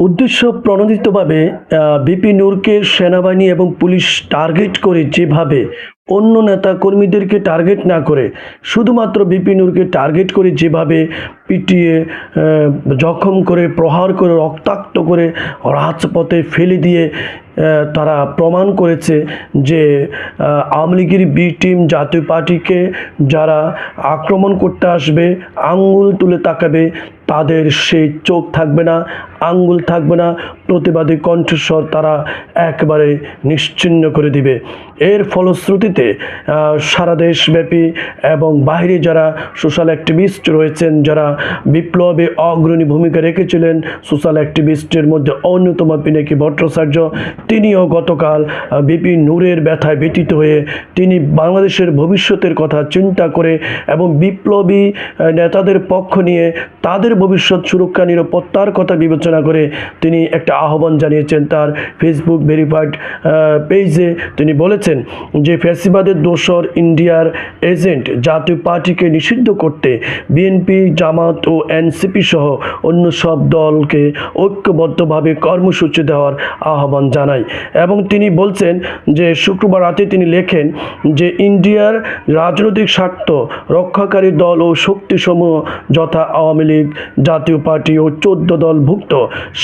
উদ্দেশ্য প্রণোদিতভাবে বিপি নূরকে সেনাবাহিনী এবং পুলিশ টার্গেট করে যেভাবে অন্য নেতা কর্মীদেরকে টার্গেট না করে, শুধুমাত্র বিপি নূরকে টার্গেট করে যেভাবে পিটিয়ে জখম করে, প্রহার করে, রক্তাক্ত করে রাজপথে ফেলে দিয়ে তারা প্রমাণ করেছে যে আওয়ামী লীগের বি টিম জাতীয় পার্টিকে যারা আক্রমণ করতে আসবে, আঙ্গুল তুলে তাকাবে, তাদের সেই চোখ থাকবে না, আঙ্গুল থাকবে না, প্রতিবাদী কণ্ঠস্বর তারা একবারে নিশ্চিন্ন করে দিবে। এর ফলশ্রুতিতে আহ, সারা দেশব্যাপী এবং বাইরে যারা সোশ্যাল অ্যাক্টিভিস্ট রয়েছেন যারা বিপ্লবে অগ্রণী ভূমিকা রেখেছিলেন সোশ্যাল অ্যাক্টিভিস্টের মধ্যে অন্যতম পিনাকি ভট্টাচার্য তিনিও গতকাল বিপি নূরের ব্যথায় ব্যতীত হয়ে তিনি বাংলাদেশের ভবিষ্যতের কথা চিন্তা করে এবং বিপ্লবী নেতাদের পক্ষ নিয়ে তাদের ভবিষ্যৎ সুরক্ষা নিরাপত্তার কথা বিবেচনা করে তিনি একটা আহ্বান জানিয়েছেন। তার ফেসবুক ভেরিফাইড পেজে তিনি বলেছেন যে ফ্যাসিবাদের দোসর ইন্ডিয়ার এজেন্ট জাতীয় পার্টিকে নিষিদ্ধ করতে বিএনপি, জামাত ও এনসিপি সহ অন্য সব দলকে ঐক্যবদ্ধভাবে কর্মসূচি দেওয়ার আহ্বান জানায়। এবং তিনি বলছেন যে, শুক্রবার রাতে তিনি লেখেন যে, ইন্ডিয়ার রাজনৈতিক স্বার্থ রক্ষাকারী দল ও শক্তিসমূহ যথা আওয়ামী লীগ, জাতীয় পার্টি ও চোদ্দ দলভুক্ত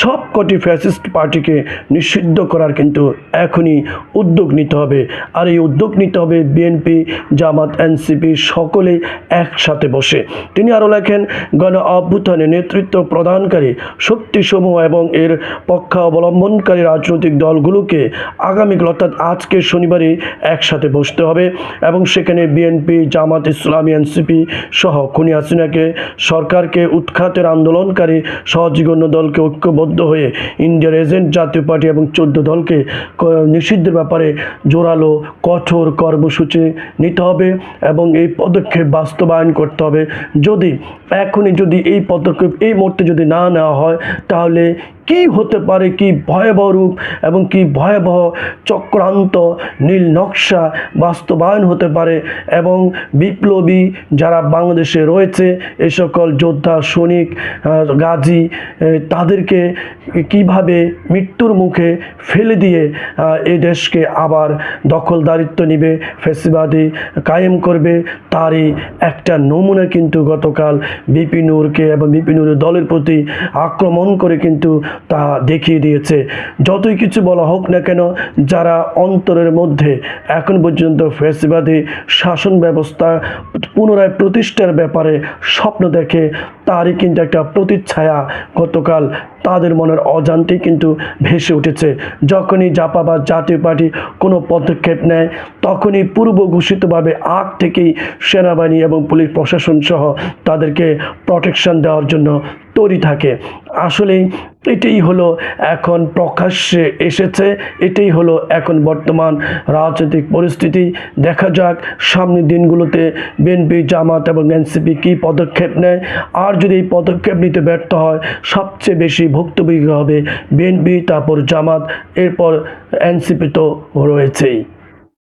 সবকটি ফ্যাসিস্ট পার্টিকে নিষিদ্ধ করার কিন্তু এখনই উদ্যোগ নিতে হবে। আর এই উদ্যোগ নিতে হবে বিএনপি, জামাত, এনসিপি সকলে একসাথে বসে। তিনি আরও লেখেন, গণ অভ্যুত্থানে নেতৃত্ব প্রদানকারী শক্তিসমূহ এবং এর পক্ষ অবলম্বনকারী রাজনৈতিক দলগুলোকে আগামীকাল অর্থাৎ আজকে শনিবারই একসাথে বসতে হবে এবং সেখানে বিএনপি, জামাত, ইসলামী, এনসিপি সহ খুনি হাসিনাকে সরকারকে উৎখাতের আন্দোলনকারী সহযোগী দলকে ঐক্যবদ্ধ হয়ে ইন্ডিয়ার এজেন্ট জাতীয় পার্টি এবং চোদ্দ দলকে নিষিদ্ধের ব্যাপারে জোরালো, কঠোর কর্মসূচি নিতে হবে এবং এই পদক্ষেপ বাস্তবায়ন করতে হবে। যদি এখনই যদি এই পদক্ষেপ এই মুহূর্তে যদি না নেওয়া হয়, তাহলে কি হতে পারে, কি ভয়াবহ রূপ এবং কি ভয়াবহ চক্রান্ত, নীল নকশা বাস্তবায়ন হতে পারে এবং বিপ্লবী যারা বাংলাদেশে রয়েছে, এ সকল যোদ্ধা, সৈনিক গাজী তাদেরকে কীভাবে মৃত্যুর মুখে ফেলে দিয়ে এ দেশকে আবার দখলদারিত্ব নিবে, ফেসিবাদী কায়েম করবে, তারই একটা নমুনা কিন্তু গতকাল বিপিনুরকে এবং বিপিনুরের দলের প্রতি আক্রমণ করে কিন্তু তা দেখিয়ে দিয়েছে। যতই কিছু বলা হোক না কেন, যারা অন্তরের মধ্যে এখন পর্যন্ত ফেসবাদী শাসন ব্যবস্থা পুনরায় প্রতিষ্ঠার ব্যাপারে স্বপ্ন দেখে তারই কিন্তু একটা প্রতিচ্ছায়া গতকাল তাদের মনের অজান্তেই কিন্তু ভেসে উঠেছে। যখনই জাপাবাদ জাতীয় পার্টি কোনো পদক্ষেপ নেয়, তখনই পূর্ব ঘোষিতভাবে আগ থেকেই সেনাবাহিনী এবং পুলিশ প্রশাসন সহ তাদেরকে প্রটেকশন দেওয়ার জন্য তৈরি থাকে। আসলেই এটাই হলো এখন প্রকাশ্যে এসেছে, এটাই হলো এখন বর্তমান রাজনৈতিক পরিস্থিতি। দেখা যাক সামনের দিনগুলোতে বিএনপি জামাত এবং এনসিপি কী পদক্ষেপ নেয়। আর যদি এই পদক্ষেপ নিতে ব্যর্থ হয়, সবচেয়ে বেশি ভুক্তভোগী হবে বিএনপি, তারপর জামাত, এরপর এনসিপি তো রয়েছেই।